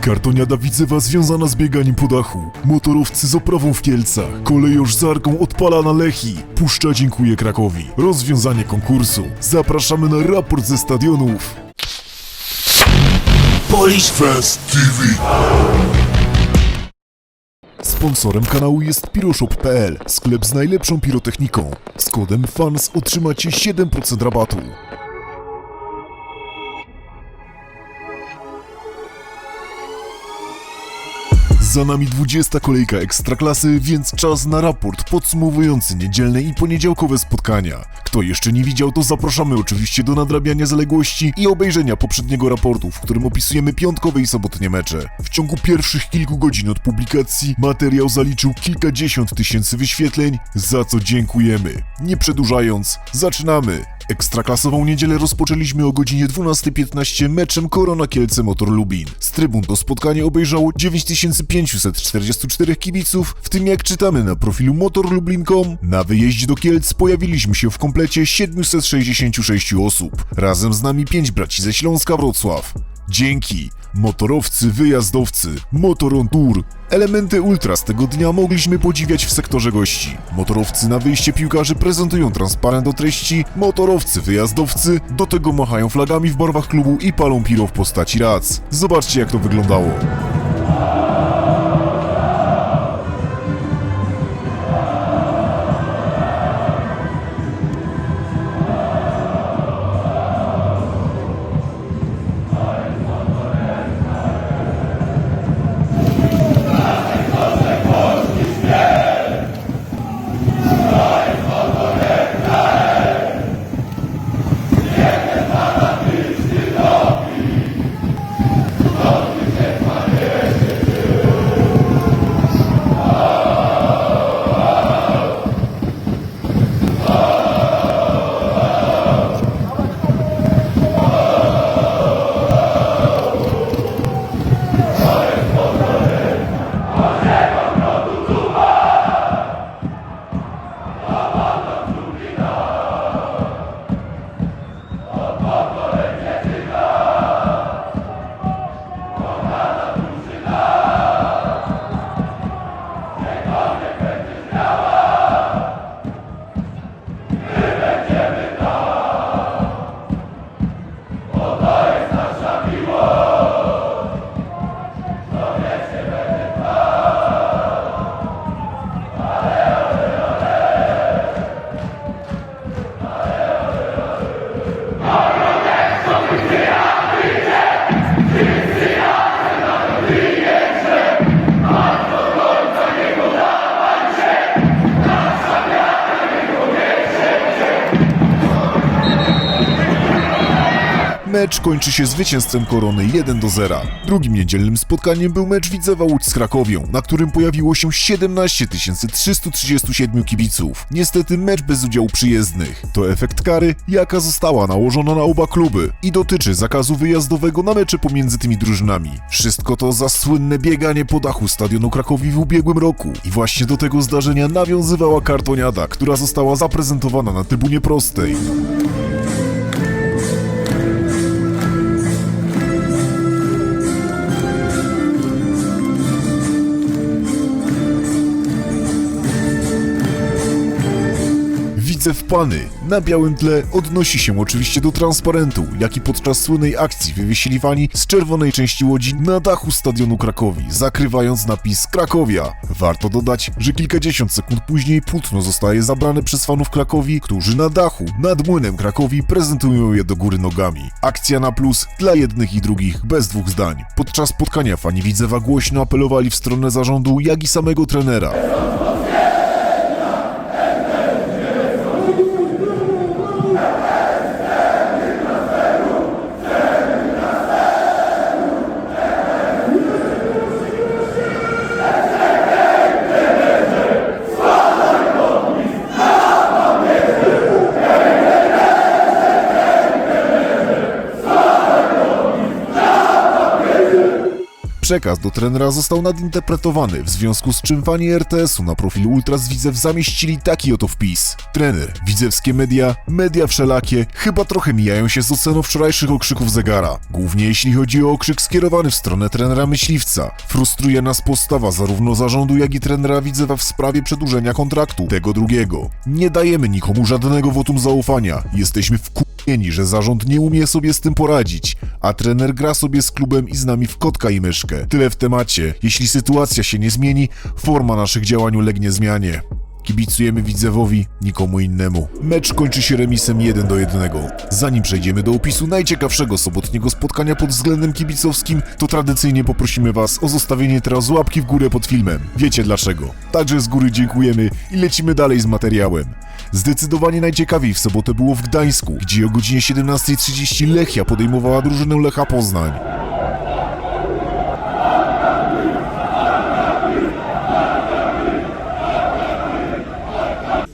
Kartoniada Widzewa związana z bieganiem po dachu. Motorowcy z oprawą w Kielcach. Kolejorz z Arką odpala na Lechi. Puszcza dziękuję Krakowi. Rozwiązanie konkursu. Zapraszamy na raport ze stadionów. Polish Fest TV. Sponsorem kanału jest piroshop.pl, sklep z najlepszą pirotechniką. Z kodem FANS otrzymacie 7% rabatu. Za nami 20 kolejka Ekstraklasy, więc czas na raport podsumowujący niedzielne i poniedziałkowe spotkania. Kto jeszcze nie widział, to zapraszamy oczywiście do nadrabiania zaległości i obejrzenia poprzedniego raportu, w którym opisujemy piątkowe i sobotnie mecze. W ciągu pierwszych kilku godzin od publikacji materiał zaliczył kilkadziesiąt tysięcy wyświetleń, za co dziękujemy. Nie przedłużając, zaczynamy! Ekstraklasową niedzielę rozpoczęliśmy o godzinie 12.15 meczem Korona Kielce Motor Lubin. Z trybun to spotkanie obejrzało 9544 kibiców, w tym jak czytamy na profilu motorlublin.com, na wyjeździe do Kielc pojawiliśmy się w komplecie 766 osób. Razem z nami 5 braci ze Śląska Wrocław. Dzięki! Motorowcy, wyjazdowcy, Motoron Tour. Elementy ultra z tego dnia mogliśmy podziwiać w sektorze gości. Motorowcy na wyjście piłkarzy prezentują transparent o treści, motorowcy, wyjazdowcy do tego machają flagami w barwach klubu i palą piro w postaci rac. Zobaczcie jak to wyglądało. Mecz kończy się zwycięstwem Korony 1 do 0. Drugim niedzielnym spotkaniem był mecz Widzewa Łódź z Krakowią, na którym pojawiło się 17 337 kibiców. Niestety mecz bez udziału przyjezdnych. To efekt kary, jaka została nałożona na oba kluby i dotyczy zakazu wyjazdowego na mecze pomiędzy tymi drużynami. Wszystko to za słynne bieganie po dachu stadionu Krakowi w ubiegłym roku. I właśnie do tego zdarzenia nawiązywała kartoniada, która została zaprezentowana na trybunie prostej. Widzew Pany na białym tle odnosi się oczywiście do transparentu, jaki podczas słynnej akcji wywiesili fani z czerwonej części łodzi na dachu stadionu Krakowi, zakrywając napis Krakowia. Warto dodać, że kilkadziesiąt sekund później płótno zostaje zabrane przez fanów Krakowi, którzy na dachu nad młynem Krakowi prezentują je do góry nogami. Akcja na plus dla jednych i drugich, bez dwóch zdań. Podczas spotkania fani Widzewa głośno apelowali w stronę zarządu, jak i samego trenera. Przekaz do trenera został nadinterpretowany, w związku z czym fani RTS-u na profil Ultras Widzew zamieścili taki oto wpis. Trener, widzewskie media, media wszelakie, chyba trochę mijają się z oceną wczorajszych okrzyków zegara. Głównie jeśli chodzi o okrzyk skierowany w stronę trenera myśliwca. Frustruje nas postawa zarówno zarządu, jak i trenera Widzewa w sprawie przedłużenia kontraktu tego drugiego. Nie dajemy nikomu żadnego wotum zaufania. Jesteśmy że zarząd nie umie sobie z tym poradzić, a trener gra sobie z klubem i z nami w kotka i myszkę. Tyle w temacie. Jeśli sytuacja się nie zmieni, forma naszych działań ulegnie zmianie. Kibicujemy Widzewowi, nikomu innemu. Mecz kończy się remisem 1 do 1. Zanim przejdziemy do opisu najciekawszego sobotniego spotkania pod względem kibicowskim, to tradycyjnie poprosimy Was o zostawienie teraz łapki w górę pod filmem. Wiecie dlaczego. Także z góry dziękujemy i lecimy dalej z materiałem. Zdecydowanie najciekawiej w sobotę było w Gdańsku, gdzie o godzinie 17.30 Lechia podejmowała drużynę Lecha Poznań.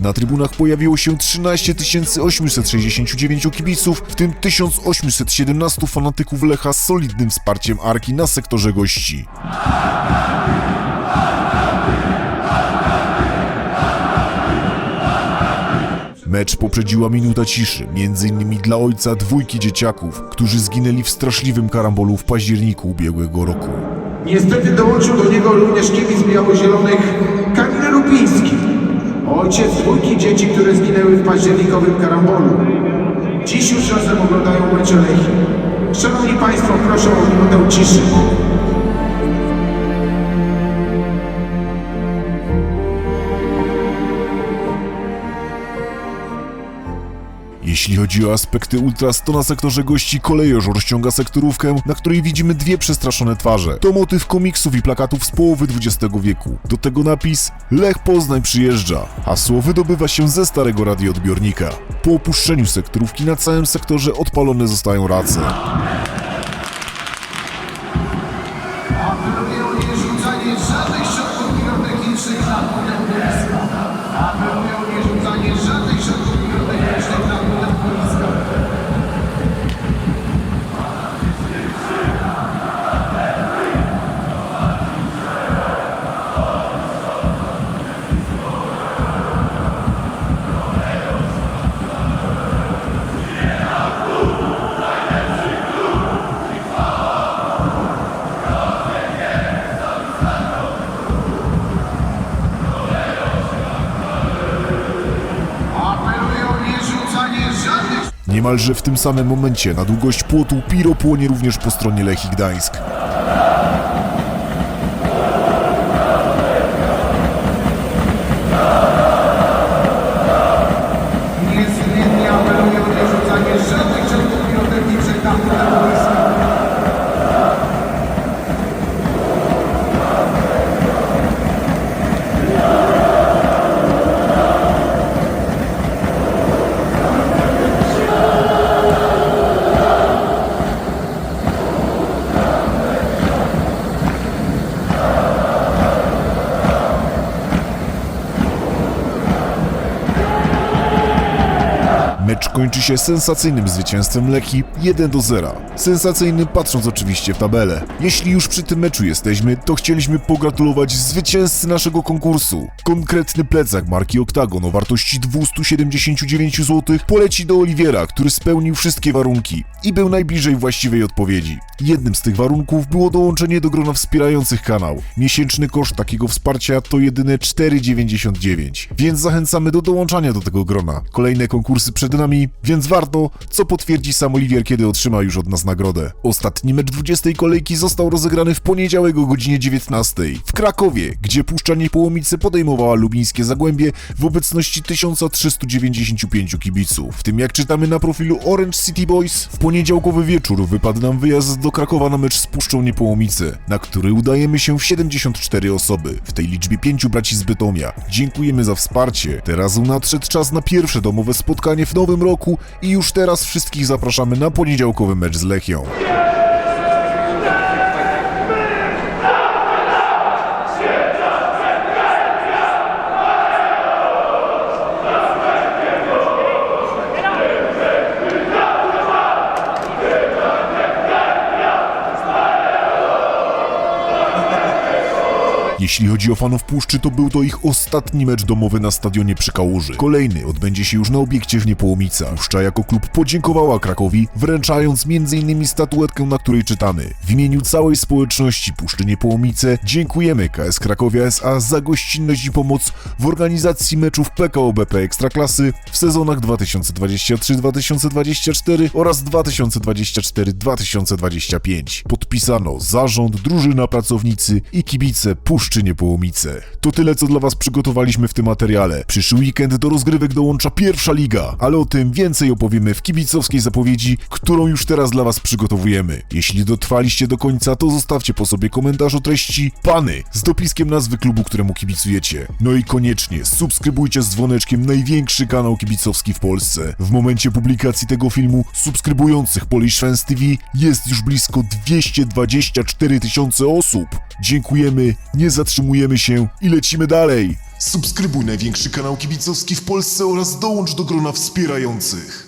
Na trybunach pojawiło się 13 869 kibiców, w tym 1817 fanatyków Lecha z solidnym wsparciem Arki na sektorze gości. Mecz poprzedziła minuta ciszy, innymi dla ojca dwójki dzieciaków, którzy zginęli w straszliwym karambolu w październiku ubiegłego roku. Niestety dołączył do niego również kibic biało-zielonych Kamil Rupiński. Ojciec dwójki dzieci, które zginęły w październikowym karambolu. Dziś już razem oglądają mecze Lechii. Szanowni Państwo, proszę o minutę ciszy. Jeśli chodzi o aspekty Ultras, to na sektorze gości kolejorz rozciąga sektorówkę, na której widzimy dwie przestraszone twarze. To motyw komiksów i plakatów z połowy XX wieku. Do tego napis Lech Poznań przyjeżdża. Hasło wydobywa się ze starego radioodbiornika. Po opuszczeniu sektorówki na całym sektorze odpalone zostają race. Niemalże w tym samym momencie na długość płotu Piro płonie również po stronie Lechii Gdańsk. Niezmiennie apeluję o nierzucanie żadnych środków pirotechnicznych na kończy się sensacyjnym zwycięstwem Lechii 1 do 0. Sensacyjnym patrząc oczywiście w tabelę. Jeśli już przy tym meczu jesteśmy, to chcieliśmy pogratulować zwycięzcy naszego konkursu. Konkretny plecak marki Octagon o wartości 279 zł poleci do Oliwiera, który spełnił wszystkie warunki i był najbliżej właściwej odpowiedzi. Jednym z tych warunków było dołączenie do grona wspierających kanał. Miesięczny koszt takiego wsparcia to jedyne 4,99, więc zachęcamy do dołączania do tego grona. Kolejne konkursy przed nami, więc warto, co potwierdzi sam Oliwier, kiedy otrzyma już od nas nagrodę. Ostatni mecz 20 kolejki został rozegrany w poniedziałek o godzinie 19 w Krakowie, gdzie Puszcza Niepołomice podejmowała lubińskie Zagłębie w obecności 1395 kibiców. W tym jak czytamy na profilu Orange City Boys, w poniedziałkowy wieczór wypadł nam wyjazd do Krakowa na mecz z Puszczą Niepołomice, na który udajemy się w 74 osoby, w tej liczbie pięciu braci z Bytomia. Dziękujemy za wsparcie. Teraz nadszedł czas na pierwsze domowe spotkanie w nowym roku i już teraz wszystkich zapraszamy na poniedziałkowy mecz z Lechią. Jeśli chodzi o fanów Puszczy, to był to ich ostatni mecz domowy na stadionie przy Kałuży. Kolejny odbędzie się już na obiekcie w Niepołomicach. Puszcza jako klub podziękowała Krakowi, wręczając m.in. statuetkę, na której czytamy W imieniu całej społeczności Puszczy Niepołomice dziękujemy KS Krakowia S.A. za gościnność i pomoc w organizacji meczów PKO BP Ekstraklasy w sezonach 2023-2024 oraz 2024-2025. Podpisano zarząd, drużyna, pracownicy i kibice Puszczy Niepołomice. To tyle, co dla Was przygotowaliśmy w tym materiale. Przyszły weekend do rozgrywek dołącza pierwsza liga, ale o tym więcej opowiemy w kibicowskiej zapowiedzi, którą już teraz dla Was przygotowujemy. Jeśli dotrwaliście do końca, to zostawcie po sobie komentarz o treści Pany z dopiskiem nazwy klubu, któremu kibicujecie. No i koniecznie subskrybujcie z dzwoneczkiem największy kanał kibicowski w Polsce. W momencie publikacji tego filmu subskrybujących Polish Fans TV jest już blisko 224 tysiące osób. Dziękujemy, nie zatrzymujemy się i lecimy dalej. Subskrybuj największy kanał kibicowski w Polsce oraz dołącz do grona wspierających.